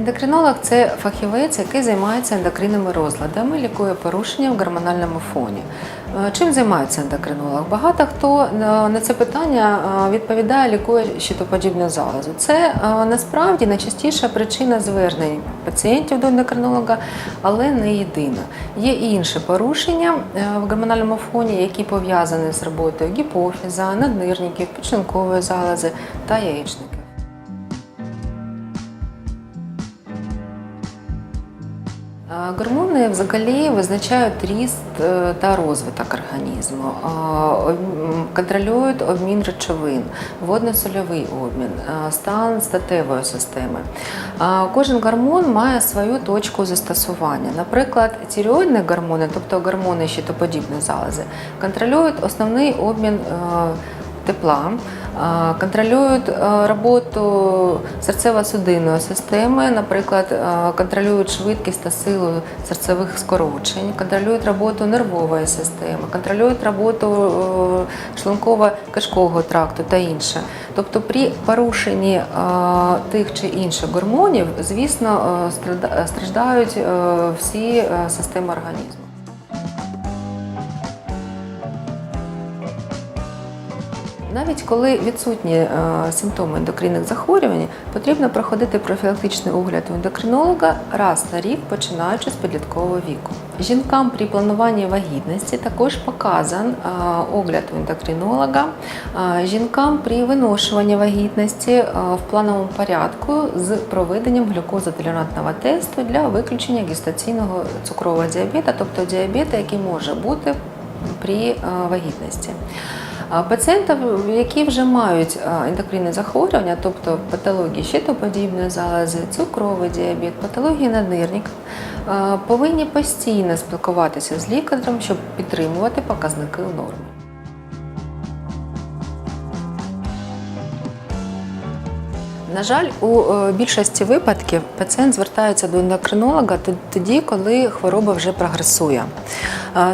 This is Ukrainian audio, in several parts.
Ендокринолог це фахівець, який займається ендокринними розладами, лікує порушення в гормональному фоні. Е, Чим займається ендокринолог? Багато хто е, на це питання е, відповідає, лікує щитоподібну залозу. Це насправді найчастіша причина звернень пацієнтів до ендокринолога, але не єдина. Є і інші порушення в гормональному фоні, які пов'язані з роботою гіпофіза, наднирників, підшлункової залози та яєчників. Гормони взагалі визначають ріст е, та розвиток організму, контролюють обмін речовин, водно-сольовий обмін, стан статевої системи. Кожен гормон має свою точку застосування. Наприклад, тиреоїдні гормони, тобто гормони щитоподібної залози, контролюють основний обмін е, тепла, е, контролюють е, роботу серцево-судинної системи, наприклад, е, контролюють швидкість та силу серцевих скорочень, контролюють роботу нервової системи, контролюють роботу е, шлунково-кишкового тракту та інше. Тобто при порушенні тих чи інших гормонів, звісно, страждають всі системи організму. Навіть коли відсутні е, симптоми ендокринних захворювань, потрібно проходити профілактичний огляд у ендокринолога раз на рік, починаючи з підліткового віку. Жінкам при плануванні вагітності також показан е, огляд у ендокринолога. Е, Жінкам при виношуванні вагітності в плановому порядку з проведенням глюкозотолерантного тесту для виключення гестаційного цукрового діабета, тобто діабета, який може бути при вагітності. Пацієнтів, які вже мають ендокринні захворювання, тобто патології щитоподібної залози, цукровий діабет, патології наднирника, а, повинні постійно спілкуватися з лікарем, щоб підтримувати показники у На жаль, у е, більшості випадків пацієнт звертається до ендокринолога тоді, коли хвороба вже прогресує.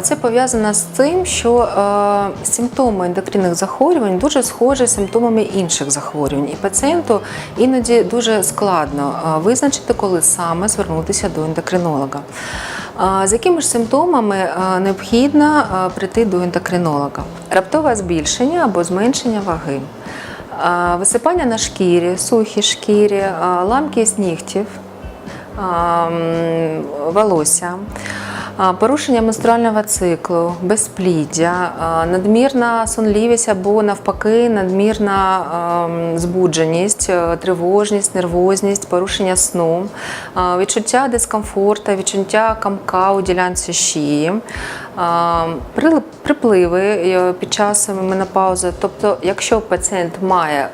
Це пов'язано з тим, що е, симптоми ендокринних захворювань дуже схожі з симптомами інших захворювань, і пацієнту іноді дуже складно е, визначити, коли саме звернутися до ендокринолога. З якими ж симптомами необхідно прийти до ендокринолога? Раптове збільшення або зменшення ваги. Висипання на шкірі, сухі шкірі, ламки ламкість нігтів, волосся, порушення менструального циклу, безпліддя, надмірна сонливість або навпаки надмірна збудженість, е, тривожність, нервозність, порушення сну, відчуття дискомфорту, відчуття камка у ділянці шиї, припливи е, під час менопаузи. Тобто, якщо пацієнт має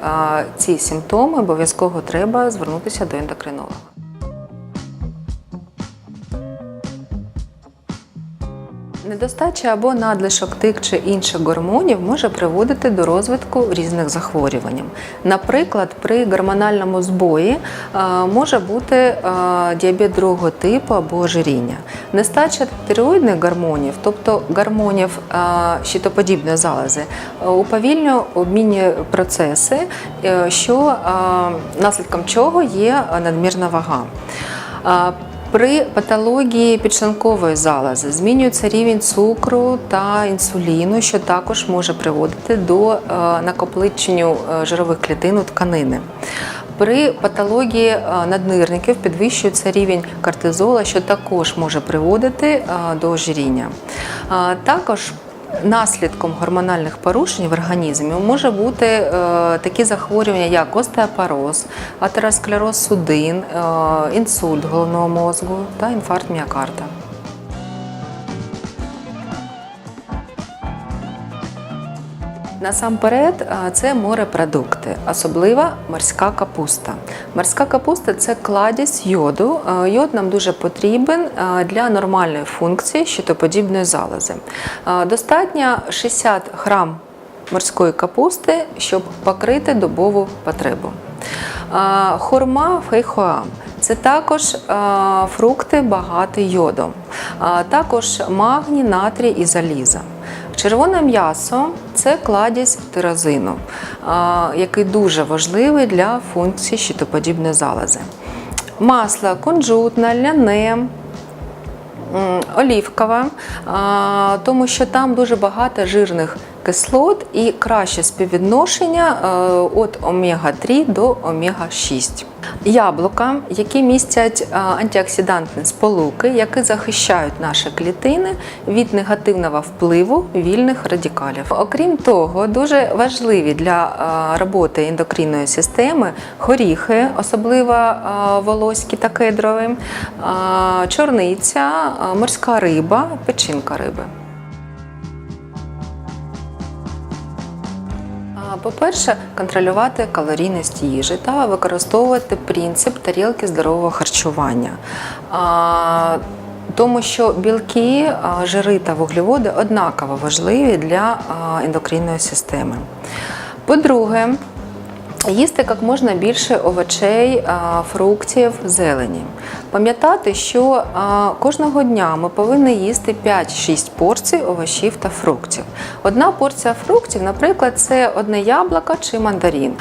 ці симптоми, обов'язково треба звернутися до ендокринолога. Недостача або надлишок тих чи інших гормонів може приводити до розвитку різних захворювань. Наприклад, при гормональному збої е, може бути е, діабет другого типу або ожиріння. Нестача тиреоїдних гормонів, тобто гормонів е, щитоподібної залози, уповільнює обмінні процеси, що наслідком чого є надмірна вага. При патології підшлункової залози змінюється рівень цукру та інсуліну, що також може приводити до е, накопиченню е, жирових клітин у тканини. При патології е, наднирників підвищується рівень кортизола, що також може приводити до ожиріння. Також Наслідком гормональних порушень в організмі може бути е, такі захворювання, як остеопороз, атеросклероз судин, е, інсульт головного мозку та інфаркт міокарда. Насамперед, це морепродукти, особливо морська капуста. Морська капуста це кладість йоду. Йод нам дуже потрібен для нормальної функції щитоподібної залози. Достатньо 60 грам морської капусти, щоб покрити добову потребу. Хурма фейхоам це також фрукти багаті йодом, також магній, натрій і заліза. Червоне м'ясо це кладість тирозину, який дуже важливий для функції щитоподібної залози. Масло кунжутне, ляне, олівкове, тому що там дуже багато жирних кислот і краще співвідношення від омега-3 до омега-6. Яблука, які містять а, антиоксидантні сполуки, які захищають наші клітини від негативного впливу вільних радикалів. Окрім того, дуже важливі для роботи ендокринної системи горіхи, особливо волоські та кедрові, чорниця, морська риба, печінка риби. По-перше, контролювати калорійність їжі та використовувати принцип тарілки здорового харчування. Тому що білки, жири та вуглеводи однаково важливі для ендокринної системи. По-друге, Їсти як можна більше овочей, фруктів, зелені. Пам'ятати, що кожного дня ми повинні їсти 5-6 порцій овочів та фруктів. Одна порція фруктів, наприклад, це одне яблуко чи мандарин.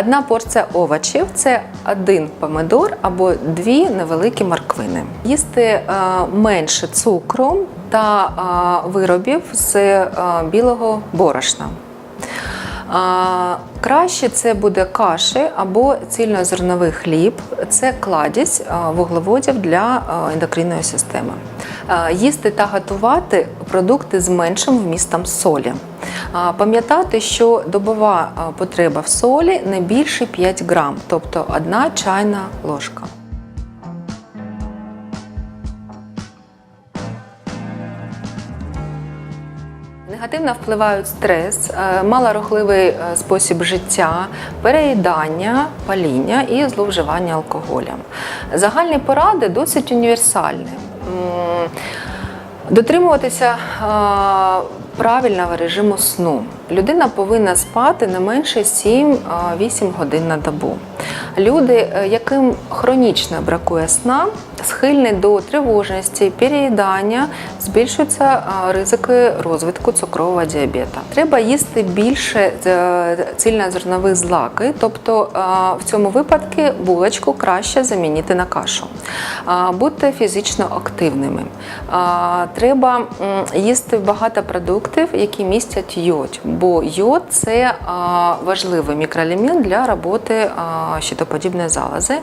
Одна порція овочів це один помидор або дві невеликі морквини. Їсти менше цукру та виробів з білого борошна. Краще це буде каші або цільнозерновий хліб. Це кладість вуглеводів для ендокринної системи. Їсти та готувати продукти з меншим вмістом солі. Пам'ятати, що добова потреба в солі не більше 5 грам, тобто одна чайна ложка. Негативно впливають стрес, е, малорухливий е, спосіб життя, переїдання, паління і зловживання алкоголем. Загальні поради досить універсальні. Дотримуватися е, правильного режиму сну. Людина повинна спати не менше 7-8 годин на добу. Люди, е, яким хронічно бракує сна, схильні до тривожності, переїдання, збільшуються е, ризики розвитку цукрового діабету. Треба їсти більше е, цільнозернових злаки, тобто в цьому випадку булочку краще замінити на кашу. Будьте фізично активними. Треба їсти багато продуктів, які містять йод, бо йод це важливий мікроелемент для роботи щитоподібної залози.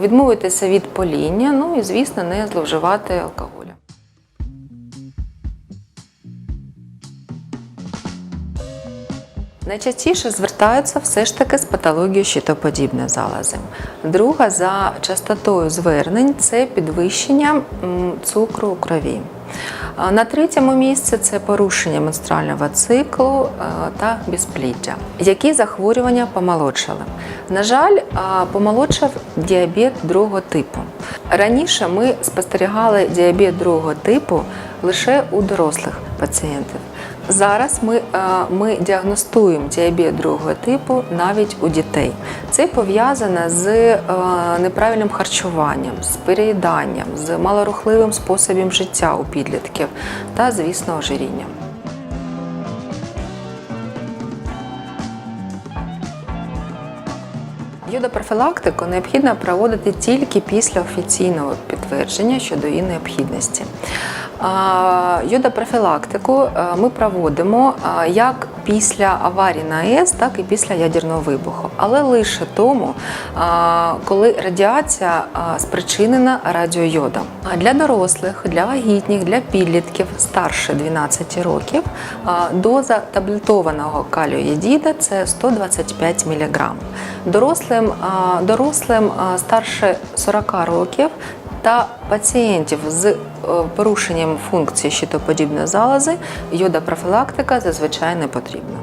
Відмовитися від поління, ну і звісно, не зловживати алкоголем. Найчастіше звертаються все ж таки з патологією щитоподібної залози. Друга за частотою звернень це підвищення цукру у крові. На третьому місці це порушення менструального циклу е, та безпліддя. Які захворювання помолодшали? На жаль, помолодшав діабет другого типу. Раніше ми спостерігали діабет другого типу лише у дорослих пацієнтів. Зараз ми, е, ми діагностуємо діабет другого типу навіть у дітей. Це пов'язано з е, неправильним харчуванням, з переїданням, з малорухливим способом життя у підлітків та, звісно, ожирінням. Йодопрофілактику необхідно проводити тільки після офіційного підтвердження щодо її необхідності. Йодопрофілактику ми проводимо як після аварії на АЕС, так і після ядерного вибуху, але лише тому, коли радіація спричинена радіойодом. А Для дорослих, для вагітних, для підлітків старше 12 років доза таблетованого каліоєдіда – це 125 мг. Дорослим, дорослим старше 40 років та пацієнтів з порушенням функції щитоподібної залози йодопрофілактика зазвичай не потрібна.